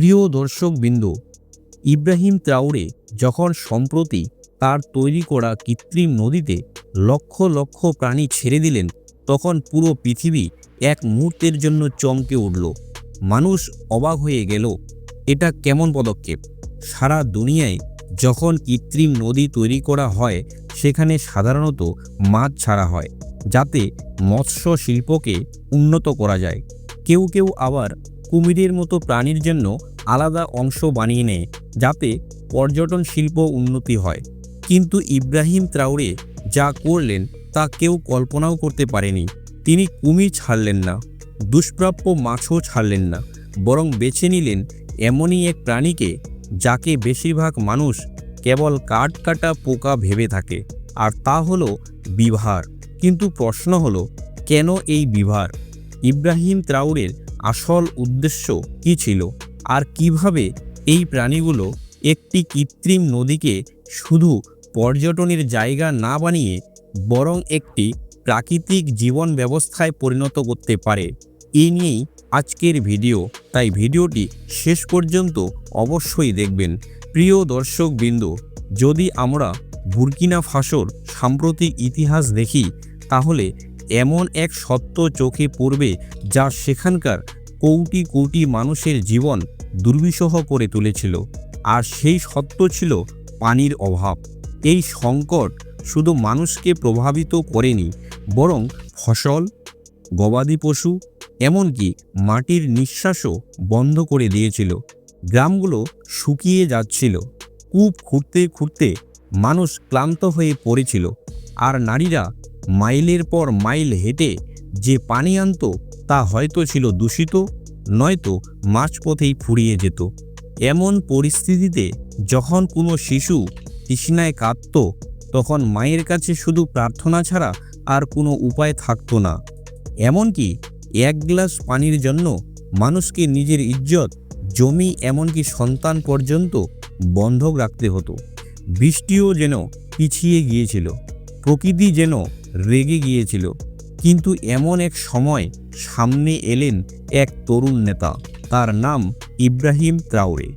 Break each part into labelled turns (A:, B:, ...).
A: প্রিয় দর্শকবৃন্দ, ইব্রাহিম ত্রাউরে যখন সম্প্রতি তার তৈরি করা কৃত্রিম নদীতে লক্ষ লক্ষ প্রাণী ছেড়ে দিলেন, তখন পুরো পৃথিবী এক মুহূর্তের জন্য চমকে উঠল। মানুষ অবাক হয়ে গেল, এটা কেমন পদক্ষেপ? সারা দুনিয়ায় যখন কৃত্রিম নদী তৈরি করা হয়, সেখানে সাধারণত মাছ ছাড়া হয়, যাতে মৎস্য শিল্পকে উন্নত করা যায়। কেউ কেউ আবার কুমিরের মতো প্রাণীর জন্য আলাদা অংশ বানিয়ে নেয় যাতে পর্যটন শিল্প উন্নতি হয়। কিন্তু ইব্রাহিম ত্রাউরে যা করলেন তা কেউ কল্পনাও করতে পারেনি। তিনি কুমির ছাড়লেন না, দুষ্প্রাপ্য মাছও ছাড়লেন না, বরং বেছে নিলেন এমনই এক প্রাণীকে যাকে বেশিরভাগ মানুষ কেবল কাঠ কাটা পোকা ভেবে থাকে। আর তা হলো বিভার। কিন্তু প্রশ্ন হলো, কেন এই বিভার? ইব্রাহিম ত্রাউরের আসল উদ্দেশ্য কি ছিল? আর কীভাবে এই প্রাণীগুলো একটি কৃত্রিম নদীকে শুধু পর্যটনের জায়গা না বানিয়ে বরং একটি প্রাকৃতিক জীবন ব্যবস্থায় পরিণত করতে পারে? এই নিয়েই আজকের ভিডিও। তাই ভিডিওটি শেষ পর্যন্ত অবশ্যই দেখবেন। প্রিয় দর্শকবৃন্দ, যদি আমরা বুরকিনা ফাসোর সাম্প্রতিক ইতিহাস দেখি, তাহলে এমন এক সত্য চোখে পড়বে যা সেখানকার কোটি কোটি মানুষের জীবন দুর্বিষহ করে তুলেছিল। আর সেই সত্য ছিল পানির অভাব। এই সংকট শুধু মানুষকে প্রভাবিত করেনি, বরং ফসল, গবাদি পশু, এমনকি মাটির নিঃশ্বাসও বন্ধ করে দিয়েছিল। গ্রামগুলো শুকিয়ে যাচ্ছিল। কূপ খুঁড়তে খুঁড়তে মানুষ ক্লান্ত হয়ে পড়েছিল। আর নারীরা মাইলের পর মাইল হেঁটে যে পানি আনতো তা হয়তো ছিল দূষিত, নয়তো মাঝপথেই ফুরিয়ে যেত। এমন পরিস্থিতিতে যখন কোনো শিশু তৃষ্ণায় কাঁদত, তখন মায়ের কাছে শুধু প্রার্থনা ছাড়া আর কোনো উপায় থাকতো না। এমনকি এক গ্লাস পানির জন্য মানুষকে নিজের ইজ্জত, জমি এমনকি সন্তান পর্যন্ত বন্ধক রাখতে হতো। বৃষ্টিও যেন পিছিয়ে গিয়েছিল, প্রকৃতি যেন রেগে গিয়েছিল। কিন্তু এমন এক সময় সামনে এলেন এক তরুণ নেতা। তার নাম ইব্রাহিম ত্রাউরে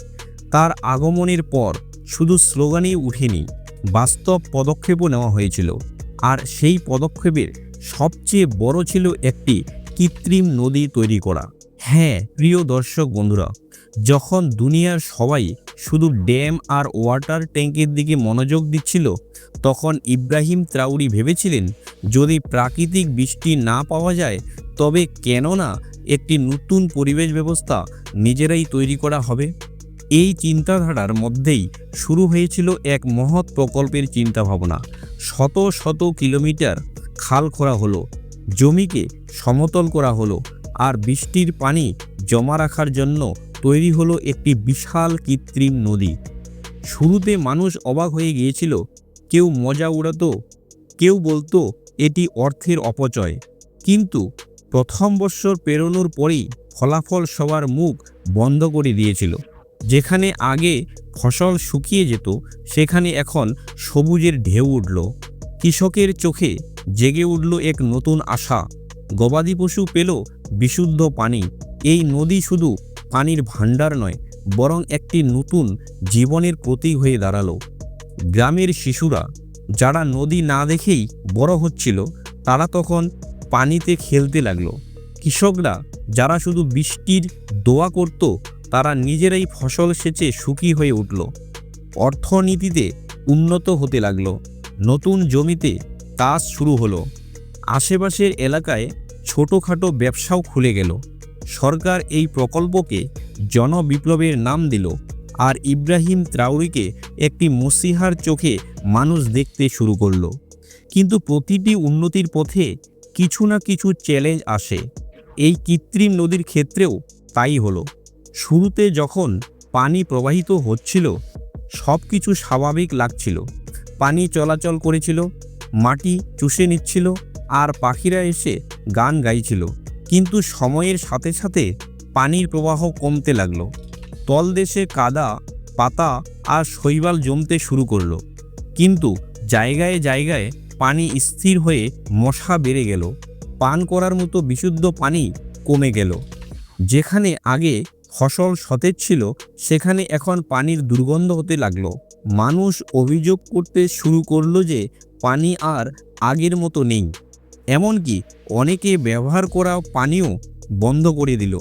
A: তার আগমনের পর শুধু স্লোগানেই উঠেনি, বাস্তব পদক্ষেপও নেওয়া হয়েছিল। আর সেই পদক্ষেপের সবচেয়ে বড় ছিল একটি কৃত্রিম নদী তৈরি করা। হ্যাঁ প্রিয় দর্শক বন্ধুরা যখন দুনিয়ার সবাই শুধু ড্যাম আর ওয়াটার ট্যাঙ্কের দিকে মনোযোগ দিচ্ছিল, তখন ইব্রাহিম ত্রাউরি ভেবেছিলেন, যদি প্রাকৃতিক বৃষ্টি না পাওয়া যায়, তবে কেন না একটি নতুন পরিবেশ ব্যবস্থা নিজেরাই তৈরি করা হবে। এই চিন্তাধারার মধ্যেই শুরু হয়েছিল এক মহৎ প্রকল্পের চিন্তাভাবনা। শত শত কিলোমিটার খাল খোঁড়া হলো, জমিকে সমতল করা হলো, আর বৃষ্টির পানি জমা রাখার জন্য তৈরি হলো একটি বিশাল কৃত্রিম নদী। শুরুতে মানুষ অবাক হয়ে গিয়েছিল, কেউ মজা উড়াতো, কেউ বলতো এটি অর্থের অপচয়। কিন্তু প্রথম বৎসর পেরোনোর পরেই ফলাফল সবার মুখ বন্ধ করে দিয়েছিল। যেখানে আগে ফসল শুকিয়ে যেত, সেখানে এখন সবুজের ঢেউ উঠল। কৃষকের চোখে জেগে উঠল এক নতুন আশা। গবাদি পশু পেল বিশুদ্ধ পানি। এই নদী শুধু পানির ভাণ্ডার নয়, বরং একটি নতুন জীবনের প্রতীক হয়ে দাঁড়াল। গ্রামের শিশুরা, যারা নদী না দেখেই বড় হচ্ছিল, তারা তখন পানিতে খেলতে লাগল। কৃষকরা, যারা শুধু বৃষ্টির দোয়া করত, তারা নিজেরাই ফসল সেচে সুখী হয়ে উঠল। অর্থনীতিতে উন্নত হতে লাগল। নতুন জমিতে কাজ শুরু হলো। আশেপাশের এলাকায় ছোটোখাটো ব্যবসাও খুলে গেল। সরকার এই প্রকল্পকে জনবিপ্লবের নাম দিল আর ইব্রাহিম ত্রাউরিকে একটি মসিহার চোখে মানুষ দেখতে শুরু করল। কিন্তু প্রতিটি উন্নতির পথে কিছু না কিছু চ্যালেঞ্জ আসে। এই কৃত্রিম নদীর ক্ষেত্রেও তাই হলো। শুরুতে যখন পানি প্রবাহিত হচ্ছিল সব কিছু স্বাভাবিক লাগছিল। পানি চলাচল করেছিল, মাটি চুষে নিচ্ছিল, আর পাখিরা এসে গান গাইছিল। কিন্তু সময়ের সাথে সাথে পানির প্রবাহ কমতে লাগল। তলদেশে কাদা, পাতা আর শৈবাল জমতে শুরু করল। কিন্তু জায়গায় জায়গায় পানি স্থির হয়ে মশা বেড়ে গেল। পান করার মতো বিশুদ্ধ পানি কমে গেল। যেখানে আগে ফসল সতেজ ছিল, সেখানে এখন পানির দুর্গন্ধ হতে লাগল। মানুষ অভিযোগ করতে শুরু করল যে পানি আর আগের মতো নেই। এমনকি অনেকে ব্যবহার করা পানিও বন্ধ করে দিল।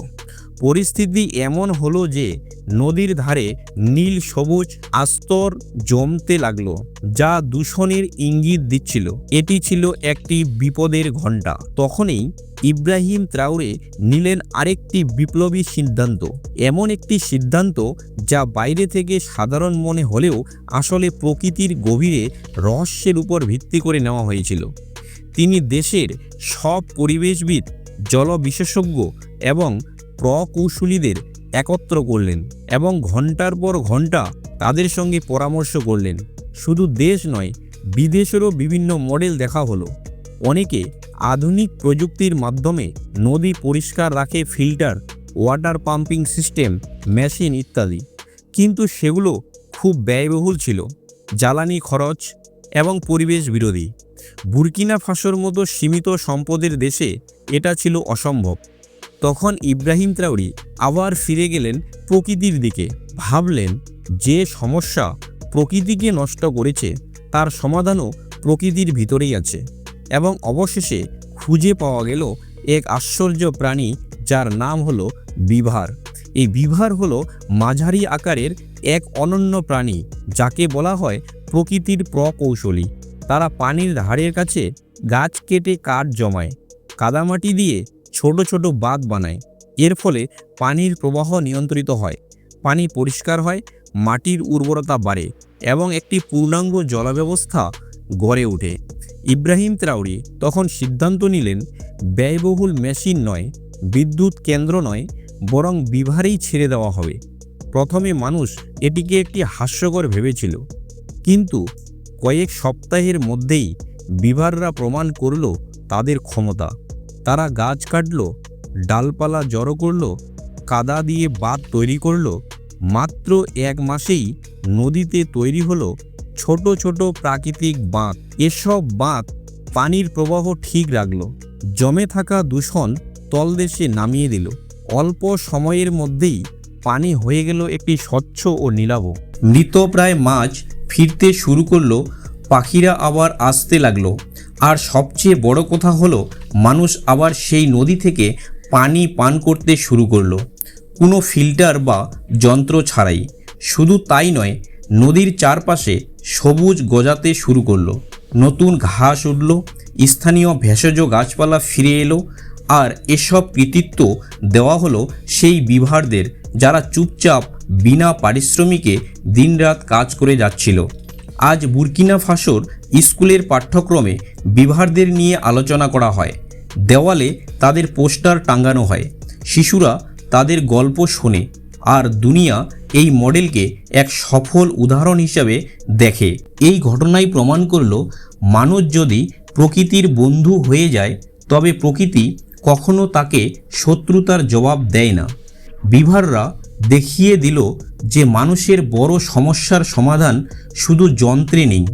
A: পরিস্থিতি এমন হলো যে নদীর ধারে নীল, সবুজ আস্তর জমতে লাগল, যা দূষণের ইঙ্গিত দিচ্ছিল। এটি ছিল একটি বিপদের ঘণ্টা। তখনই ইব্রাহিম ত্রাউরে নিলেন আরেকটি বিপ্লবী সিদ্ধান্ত। এমন একটি সিদ্ধান্ত যা বাইরে থেকে সাধারণ মনে হলেও আসলে প্রকৃতির গভীরে রহস্যের উপর ভিত্তি করে নেওয়া হয়েছিল। তিনি দেশের সব পরিবেশবিদ, জল বিশেষজ্ঞ এবং প্রকৌশলীদের একত্র করলেন এবং ঘণ্টার পর ঘণ্টা তাদের সঙ্গে পরামর্শ করলেন। শুধু দেশ নয়, বিদেশেরও বিভিন্ন মডেল দেখা হলো। অনেকে আধুনিক প্রযুক্তির মাধ্যমে নদী পরিষ্কার রাখে, filter, water pumping system, machine ইত্যাদি। কিন্তু সেগুলো খুব ব্যয়বহুল ছিল। জ্বালানি খরচ এবং পরিবেশ বিরোধী। বুরকিনা ফাসোর মতো সীমিত সম্পদের দেশে এটা ছিল অসম্ভব। তখন ইব্রাহিম ত্রাউরি আবার ফিরে গেলেন প্রকৃতির দিকে, ভাবলেন যে সমস্যা প্রকৃতিকে নষ্ট করেছে, তার সমাধানও প্রকৃতির ভিতরেই আছে এবং অবশেষে খুঁজে পাওয়া গেল এক আশ্চর্য প্রাণী যার নাম হলো বিভার। এই বিভার হলো মাঝারি আকারের এক অনন্য প্রাণী, যাকে বলা হয় প্রকৃতির প্রকৌশলী। তারা পানির ধারের কাছে গাছ কেটে কাঠ জমায়, কাদামাটি দিয়ে ছোট ছোট বাঁধ বানায়। এর ফলে পানির প্রবাহ নিয়ন্ত্রিত হয়, পানি পরিষ্কার হয়, মাটির উর্বরতা বাড়ে এবং একটি পূর্ণাঙ্গ জলব্যবস্থা গড়ে ওঠে। ইব্রাহিম ত্রাউরি তখন সিদ্ধান্ত নিলেন, ব্যয়বহুল মেশিন নয়, বিদ্যুৎ কেন্দ্র নয়, বরং বিভারেই ছেড়ে দেওয়া হবে। প্রথমে মানুষ এটিকে একটি হাস্যকর ভেবেছিল। কিন্তু কয়েক সপ্তাহের মধ্যেই বিভাররা প্রমাণ করল তাদের ক্ষমতা। তারা গাছ কাটল, ডালপালা জড়ো করল, কাদা দিয়ে বাঁধ তৈরি করল। মাত্র এক মাসেই নদীতে তৈরি হলো ছোট ছোট প্রাকৃতিক বাঁধ। এসব বাঁধ পানির প্রবাহ ঠিক রাখল, জমে থাকা দূষণ তলদেশে নামিয়ে দিল। অল্প সময়ের মধ্যেই পানি হয়ে গেল একটি স্বচ্ছ ও নীলাভ মৃতপ্রায় মাছ ফিরতে শুরু করল, পাখিরা আবার আসতে লাগল। আর সবচেয়ে বড় কথা হলো, মানুষ আবার সেই নদী থেকে পানি পান করতে শুরু করল। কোনো ফিল্টার বা যন্ত্র ছাড়াই। শুধু তাই নয়, নদীর চারপাশে সবুজ গজাতে শুরু করল। নতুন ঘাস উঠল, স্থানীয় ভেষজ গাছপালা ফিরে এলো, আর এসব কৃতিত্ব দেওয়া হলো সেই বিভারদের যারা চুপচাপ বিনা পারিশ্রমিকে দিনরাত কাজ করে যাচ্ছিল। আজ বুরকিনা ফাসোর স্কুলের পাঠ্যক্রমে বিভারদের নিয়ে আলোচনা করা হয়। দেওয়ালে তাদের পোস্টার টাঙ্গানো হয়। শিশুরা তাদের গল্প শোনে আর দুনিয়া এই মডেলকে এক সফল উদাহরণ হিসাবে দেখে। এই ঘটনাই প্রমাণ করল, মানুষ যদি প্রকৃতির বন্ধু হয়ে যায়, তবে প্রকৃতি কখনো তাকে শত্রুতার জবাব দেয় না। বিভাররা দেখিয়ে দিল যে মানুষের বড় সমস্যার সমাধান শুধু যন্ত্রে নেই,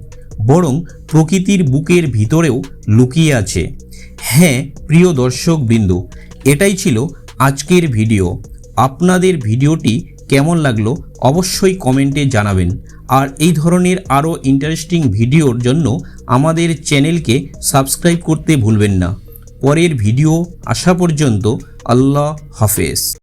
A: বরং প্রকৃতির বুকের ভিতরেও লুকিয়ে আছে। হ্যাঁ প্রিয় দর্শক বিন্দু এটাই ছিল আজকের ভিডিও। আপনাদের ভিডিওটি কেমন লাগল অবশ্যই কমেন্টে জানাবেন। আর এই ধরনের আরও ইন্টারেস্টিং ভিডিওর জন্য আমাদের চ্যানেলকে সাবস্ক্রাইব করতে ভুলবেন না। পরের ভিডিও আসা পর্যন্ত আল্লাহ হাফেজ।